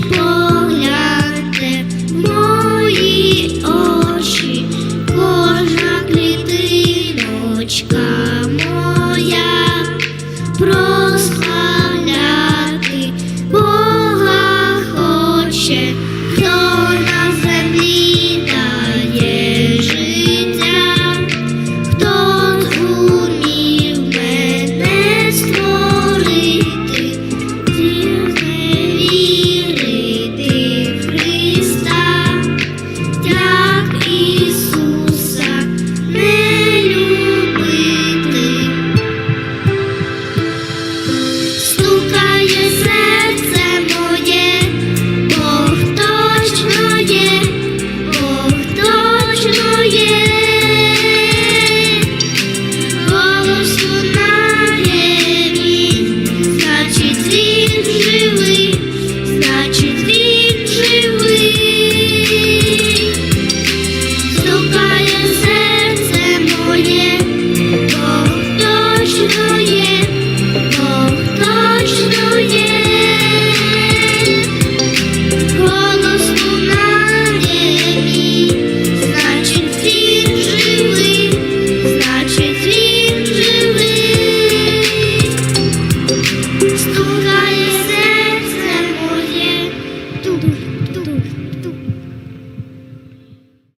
погляньте мої очі, кожна клітиночка моя. Просто